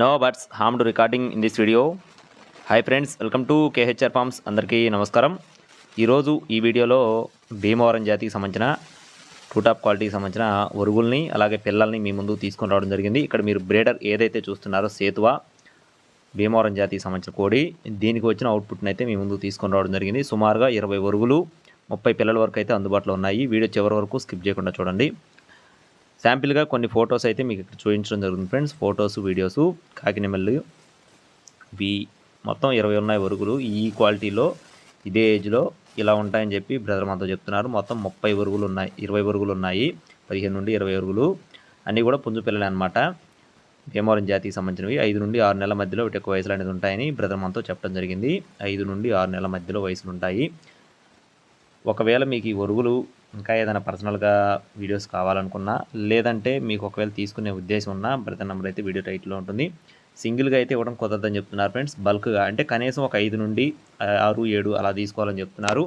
No birds harm to recording in this video hi friends welcome to KHR farms అందరికీ నమస్కారం. ఈరోజు ఈ వీడియోలో భీమవరం జాతికి సంబంధించిన టూ టాప్ క్వాలిటీకి సంబంధించిన ఒరుగుల్ని అలాగే పిల్లల్ని మీ ముందు తీసుకొని రావడం జరిగింది. ఇక్కడ మీరు బ్రేడర్ ఏదైతే చూస్తున్నారో సేతువ భీమవరం జాతికి సంబంధించిన కోడి దీనికి వచ్చిన అవుట్పుట్ని అయితే మీ ముందు తీసుకొని రావడం జరిగింది. సుమారుగా ఇరవై ఒరుగులు ముప్పై పిల్లల వరకు అయితే అందుబాటులో ఉన్నాయి. వీడియో చివరి వరకు స్కిప్ చేయకుండా చూడండి. శాంపిల్గా కొన్ని ఫొటోస్ అయితే మీకు ఇక్కడ చూపించడం జరుగుతుంది ఫ్రెండ్స్. ఫొటోస్ వీడియోస్ కాకినెమల్లి వి మొత్తం ఇరవై ఉన్నాయి వరుగులు. ఈ క్వాలిటీలో ఇదే ఏజ్లో ఇలా ఉంటాయని చెప్పి బ్రదర్ మనతో చెప్తున్నారు. మొత్తం ముప్పై వరుగులు ఉన్నాయి ఇరవై వరుగులు ఉన్నాయి పదిహేను నుండి ఇరవై వరుగులు. అన్నీ కూడా పుంజు పిల్లలే అనమాట భీమవరం జాతికి సంబంధించినవి. ఐదు నుండి ఆరు నెలల మధ్యలో వీటి యొక్క వయసులు అనేది ఉంటాయని బ్రదర్ మనతో చెప్పడం జరిగింది. ఐదు నుండి ఆరు నెలల మధ్యలో వయసులు ఉంటాయి. ఒకవేళ మీకు ఈ ఒరుగులు ఇంకా ఏదైనా పర్సనల్గా వీడియోస్ కావాలనుకున్నా లేదంటే మీకు ఒకవేళ తీసుకునే ఉద్దేశం ఉన్నా బ్రదర్ నెంబర్ అయితే వీడియో టైట్లో ఉంటుంది. సింగిల్గా అయితే ఇవ్వడం కుదరదని చెప్తున్నారు ఫ్రెండ్స్. బల్క్గా అంటే కనీసం ఒక ఐదు నుండి ఆరు ఏడు అలా తీసుకోవాలని చెప్తున్నారు.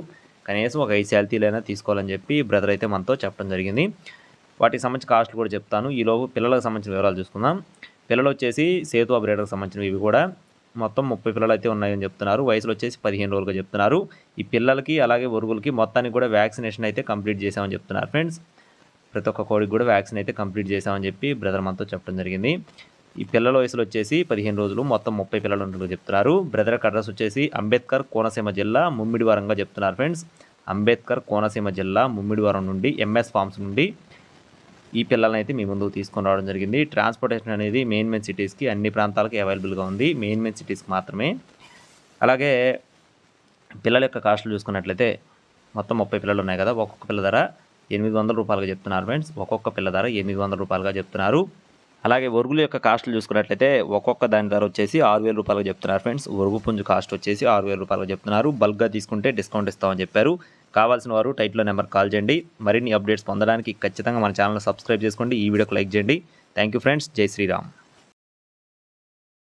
కనీసం ఒక ఐదు శాలతీలైనా తీసుకోవాలని చెప్పి బ్రదర్ అయితే మనతో చెప్పడం జరిగింది. వాటికి సంబంధించిన కాస్ట్లు కూడా చెప్తాను. ఈలోపు పిల్లలకు సంబంధించిన వివరాలు చూసుకుందాం. పిల్లలు వచ్చేసి సేతు ఆపరేటర్కి సంబంధించినవి ఇవి కూడా. మొత్తం ముప్పై పిల్లలు అయితే ఉన్నాయని చెప్తున్నారు. వయసులో వచ్చేసి పదిహేను రోజులుగా చెప్తున్నారు. ఈ పిల్లలకి అలాగే ఒరుగులకి మొత్తానికి కూడా వ్యాక్సినేషన్ అయితే కంప్లీట్ చేసామని చెప్తున్నారు ఫ్రెండ్స్. ప్రతి ఒక్క కోడికి కూడా వ్యాక్సిన్ అయితే కంప్లీట్ చేసామని చెప్పి బ్రదర్ మనతో చెప్పడం జరిగింది. ఈ పిల్లల వయసులో వచ్చేసి పదిహేను రోజులు మొత్తం ముప్పై పిల్లలు ఉంటున్నారు చెప్తున్నారు. బ్రదర్ అడ్రస్ వచ్చేసి అంబేద్కర్ కోనసీమ జిల్లా ముమ్మిడివారంగా చెప్తున్నారు ఫ్రెండ్స్. అంబేద్కర్ కోనసీమ జిల్లా ముమ్మిడివారం నుండి ఎంఎస్ ఫార్మ్స్ నుండి ఈ పిల్లల్ని అయితే మీ ముందుకు తీసుకొని రావడం జరిగింది. ట్రాన్స్పోర్టేషన్ అనేది మెయిన్ మెయిన్ సిటీస్కి అన్ని ప్రాంతాలకి అవైలబుల్గా ఉంది. మెయిన్ మెయిన్ సిటీస్కి మాత్రమే. అలాగే పిల్లల యొక్క కాస్ట్లు చూసుకున్నట్లయితే మొత్తం ముప్పై పిల్లలు ఉన్నాయి కదా ఒక్కొక్క పిల్ల ధర ఎనిమిది వందల రూపాయలుగా చెప్తున్నారు ఫ్రెండ్స్. ఒక్కొక్క పిల్ల ధర ఎనిమిది వందల రూపాయలుగా చెప్తున్నారు. అలాగే ఒరుగుల యొక్క కాస్ట్లు చూసుకున్నట్లయితే ఒక్కొక్క దాని ధర వచ్చేసి ఆరు వేల రూపాయలుగా చెప్తున్నారు ఫ్రెండ్స్. ఒరుగు పుంజు కాస్ట్ వచ్చేసి ఆరు వేల రూపాయలకు చెప్తున్నారు. బల్క్గా తీసుకుంటే డిస్కౌంట్ ఇస్తామని చెప్పారు. కావాల్సిన వారు టైట్లో నెంబర్ కాల్ చేయండి. మరిన్ని అప్డేట్స్ పొందడానికి ఖచ్చితంగా మన ఛానల్ సబ్స్క్రైబ్ చేసుకోండి. ఈ వీడియోకి లైక్ చేయండి. Thank you friends. జై శ్రీరామ్.